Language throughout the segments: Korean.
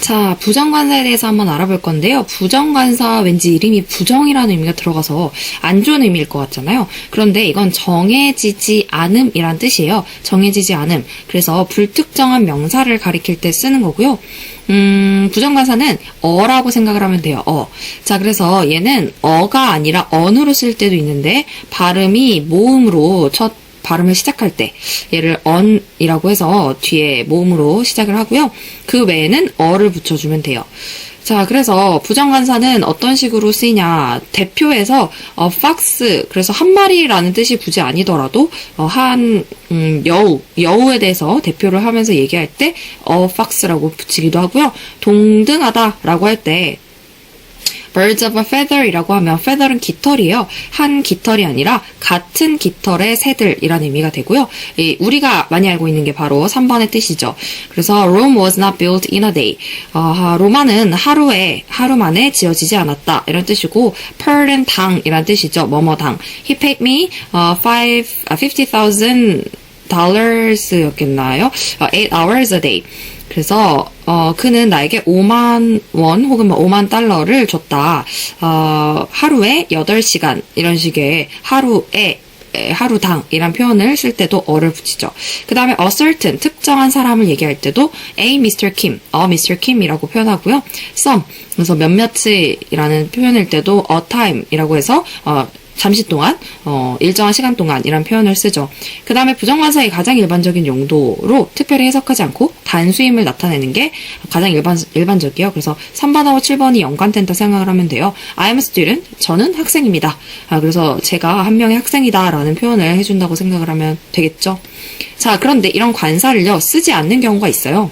자, 부정관사에 대해서 한번 알아볼 건데요. 부정관사 왠지 이름이 부정이라는 의미가 들어가서 안 좋은 의미일 것 같잖아요. 그런데 이건 정해지지 않음이란 뜻이에요. 정해지지 않음. 그래서 불특정한 명사를 가리킬 때 쓰는 거고요. 음, 부정관사는 어라고 생각을 하면 돼요. 어. 자, 그래서 얘는 어가 아니라 언으로 쓸 때도 있는데 발음이 모음으로 첫 발음을 시작할 때 얘를 on이라고 해서 뒤에 모음으로 시작을 하고요. 그 외에는 어를 붙여주면 돼요. 자, 그래서 부정관사는 어떤 식으로 쓰이냐. 대표에서, 어, fox, 그래서 한 마리라는 뜻이 굳이 아니더라도, 어, 한, 음, 여우, 여우에 대해서 대표를 하면서 얘기할 때, 어, fox라고 붙이기도 하고요. 동등하다라고 할 때, birds of a feather이라고 하면 feather은 깃털이에요. 한 깃털이 아니라 같은 깃털의 새들이라는 의미가 되고요. 이 우리가 많이 알고 있는 게 바로 3번의 뜻이죠. 그래서 Rome was not built in a day. 어, 로마는 하루에 하루 만에 지어지지 않았다 이런 뜻이고 pearl and 당이란 뜻이죠. 뭐뭐당. He paid me uh, five, uh, 50,000 dollars였겠나요? 어, 8 hours a day. 그래서 어, 그는 나에게 5만 원 혹은 뭐 5만 달러를 줬다. 어, 하루에 8시간 이런 식의 하루에 에, 하루당 이란 표현을 쓸 때도 어를 붙이죠. 그 다음에 a certain 특정한 사람을 얘기할 때도 a Mr. Kim, a Mr. Kim이라고 표현하고요. some 그래서 몇몇이라는 표현일 때도 a time이라고 해서 어, 잠시 동안, 어, 일정한 시간 동안 이란 표현을 쓰죠. 그 다음에 부정관사의 가장 일반적인 용도로 특별히 해석하지 않고 단수임을 나타내는 게 가장 일반, 일반적이에요. 그래서 3번하고 7번이 연관된다 생각을 하면 돼요. I am student. 저는 학생입니다. 아, 그래서 제가 한 명의 학생이다 라는 표현을 해준다고 생각을 하면 되겠죠. 자, 그런데 이런 관사를요, 쓰지 않는 경우가 있어요.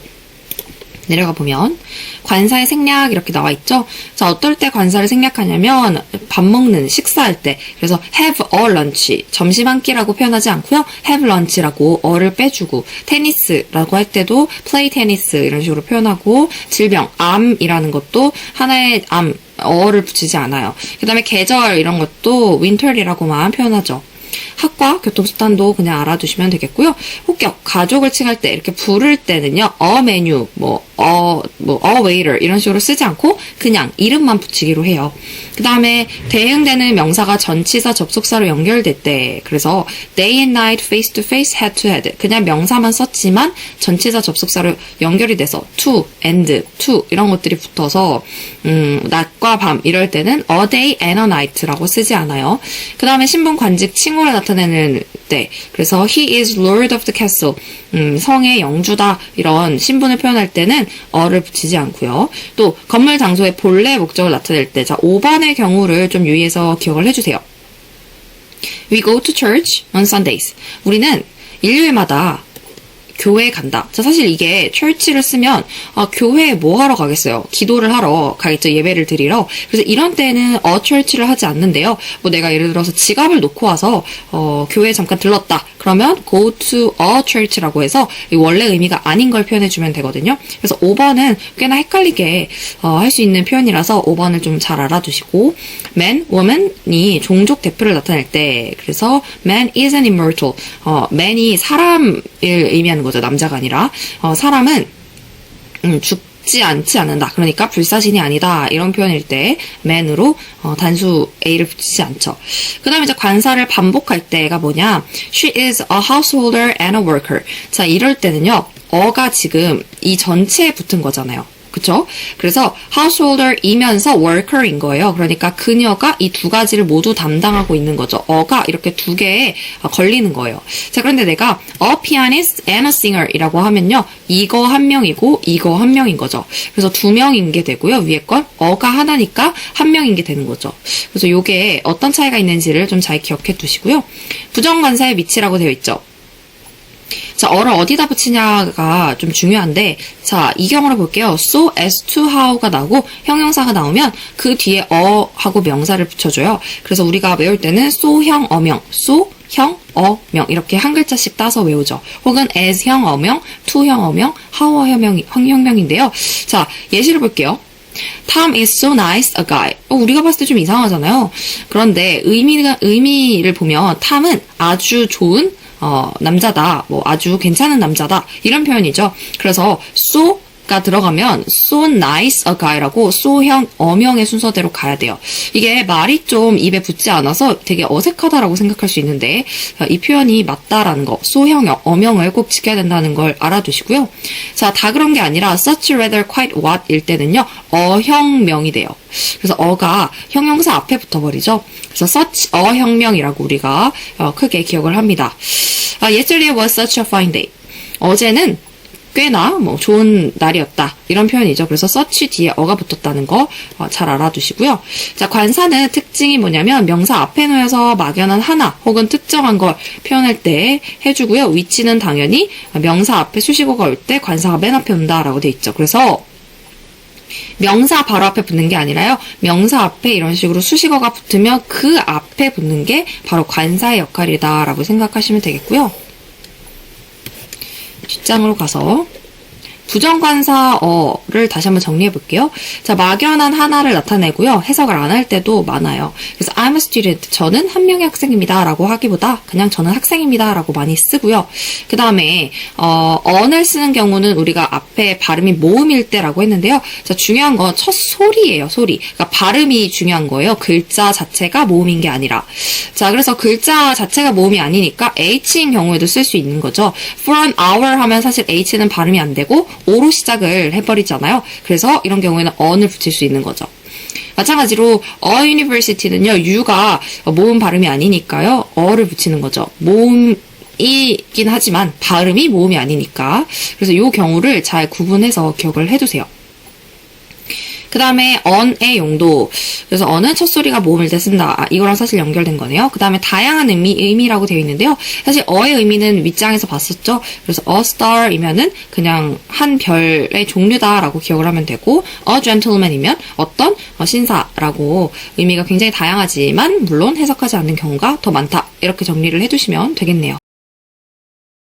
내려가 보면 관사의 생략 이렇게 나와 있죠. 자, 어떨 때 관사를 생략하냐면 밥 먹는 식사할 때 그래서 have a lunch 점심 한 끼라고 표현하지 않고요. have lunch라고 어를 빼주고 테니스라고 할 때도 play tennis 이런 식으로 표현하고 질병 암이라는 것도 하나의 암 어를 붙이지 않아요. 그 다음에 계절 이런 것도 winter이라고만 표현하죠. 학과 교통수단도 그냥 알아두시면 되겠고요. 혹격 가족을 칭할 때 이렇게 부를 때는요. 어 메뉴 뭐 어, 뭐, a waiter 이런 식으로 쓰지 않고 그냥 이름만 붙이기로 해요. 그 다음에 대응되는 명사가 전치사 접속사로 연결될 때 그래서 day and night, face to face, head to head 그냥 명사만 썼지만 전치사 접속사로 연결이 돼서 to, and, to 이런 것들이 붙어서 음, 낮과 밤 이럴 때는 a day and a night라고 쓰지 않아요. 그 다음에 신분 관직 칭호 를 나타내는 때 그래서 he is lord of the castle 음, 성의 영주다 이런 신분을 표현할 때는 어를 붙이지 않고요. 또 건물 장소의 본래 목적을 나타낼 때 자, 5번의 경우를 좀 유의해서 기억을 해주세요. We go to church on Sundays. 우리는 일요일마다 교회에 간다. 자, 사실 이게 church를 쓰면 아, 교회에 뭐 하러 가겠어요? 기도를 하러 가겠죠. 예배를 드리러. 그래서 이런 때는 a church를 하지 않는데요. 뭐 내가 예를 들어서 지갑을 놓고 와서 어, 교회에 잠깐 들렀다. 그러면 go to a church라고 해서 원래 의미가 아닌 걸 표현해 주면 되거든요. 그래서 5번은 꽤나 헷갈리게 어, 할 수 있는 표현이라서 5번을 좀 잘 알아두시고 man, woman이 종족 대표를 나타낼 때 그래서 man is an immortal. 어, man이 사람을 의미하는 거죠. 남자가 아니라 어, 사람은 음, 죽 지 않지 않는다. 그러니까 불사신이 아니다. 이런 표현일 때 man으로 어, 단수 a를 붙이지 않죠. 그 다음에 이제 관사를 반복할 때가 뭐냐. She is a householder and a worker. 자, 이럴 때는요. 어가 지금 이 전체에 붙은 거잖아요. 그쵸? 그래서 householder이면서 worker인 거예요. 그러니까 그녀가 이 두 가지를 모두 담당하고 있는 거죠. 어가 이렇게 두 개에 걸리는 거예요. 자, 그런데 내가 a pianist and a singer이라고 하면요. 이거 한 명이고 이거 한 명인 거죠. 그래서 두 명인 게 되고요. 위에 건 어가 하나니까 한 명인 게 되는 거죠. 그래서 요게 어떤 차이가 있는지를 좀 잘 기억해 두시고요. 부정관사의 위치라고 되어 있죠. 자, 어를 어디다 붙이냐가 좀 중요한데, 자, 이 경우를 볼게요. so as to how가 나오고 형용사가 나오면 그 뒤에 어 하고 명사를 붙여줘요. 그래서 우리가 외울 때는 so형 어명, so 형, 어 명 이렇게 한 글자씩 따서 외우죠. 혹은 as 형 어명, to형 어명, how 형 형명인데요. 자, 예시를 볼게요. Tom is so nice a guy. 어, 우리가 봤을 때 좀 이상하잖아요. 그런데 의미가, 의미를 보면 탐은 아주 좋은 어, 남자다, 뭐 아주 괜찮은 남자다 이런 표현이죠. 그래서 so 가 들어가면 so nice a guy라고 so형, 어명의 순서대로 가야 돼요. 이게 말이 좀 입에 붙지 않아서 되게 어색하다라고 생각할 수 있는데 자, 이 표현이 맞다라는 거, so형, 어명을 꼭 지켜야 된다는 걸 알아두시고요. 자, 다 그런 게 아니라 such rather quite what 일 때는요. 어형명이 돼요. 그래서 어가 형용사 앞에 붙어버리죠. 그래서 such 어형명이라고 우리가 어, 크게 기억을 합니다. 아, yesterday was such a fine day. 어제는 꽤나 뭐 좋은 날이었다 이런 표현이죠. 그래서 such 뒤에 어가 붙었다는 거 잘 알아두시고요. 자 관사는 특징이 뭐냐면 명사 앞에 놓여서 막연한 하나 혹은 특정한 걸 표현할 때 해주고요. 위치는 당연히 명사 앞에 수식어가 올 때 관사가 맨 앞에 온다라고 돼 있죠. 그래서 명사 바로 앞에 붙는 게 아니라요. 명사 앞에 이런 식으로 수식어가 붙으면 그 앞에 붙는 게 바로 관사의 역할이다라고 생각하시면 되겠고요. 뒷장으로 가서 부정관사어를 다시 한번 정리해 볼게요. 자, 막연한 하나를 나타내고요. 해석을 안 할 때도 많아요. 그래서 I'm a student. 저는 한 명의 학생입니다. 라고 하기보다 그냥 저는 학생입니다. 라고 많이 쓰고요. 그 다음에, 어, 언을 쓰는 경우는 우리가 앞에 발음이 모음일 때라고 했는데요. 자, 중요한 건 첫 소리예요. 소리. 그러니까 발음이 중요한 거예요. 글자 자체가 모음인 게 아니라. 자, 그래서 글자 자체가 모음이 아니니까 H인 경우에도 쓸 수 있는 거죠. from our 하면 사실 H는 발음이 안 되고 O로 시작을 해버리잖아요. 그래서 이런 경우에는 on을 붙일 수 있는 거죠. 마찬가지로 a university는요, U가 모음 발음이 아니니까요, 어를 붙이는 거죠. 모음 이긴 하지만 발음이 모음이 아니니까. 그래서 이 경우를 잘 구분해서 기억을 해두세요. 그 다음에 on의 용도. 그래서 on은 첫 소리가 모음일 때 쓴다. 아, 이거랑 사실 연결된 거네요. 그 다음에 다양한 의미, 의미라고 되어 있는데요. 사실 어의 의미는 윗장에서 봤었죠. 그래서 a star이면은 그냥 한 별의 종류다라고 기억을 하면 되고, a gentleman이면 어떤 어, 신사라고 의미가 굉장히 다양하지만 물론 해석하지 않는 경우가 더 많다. 이렇게 정리를 해두시면 되겠네요.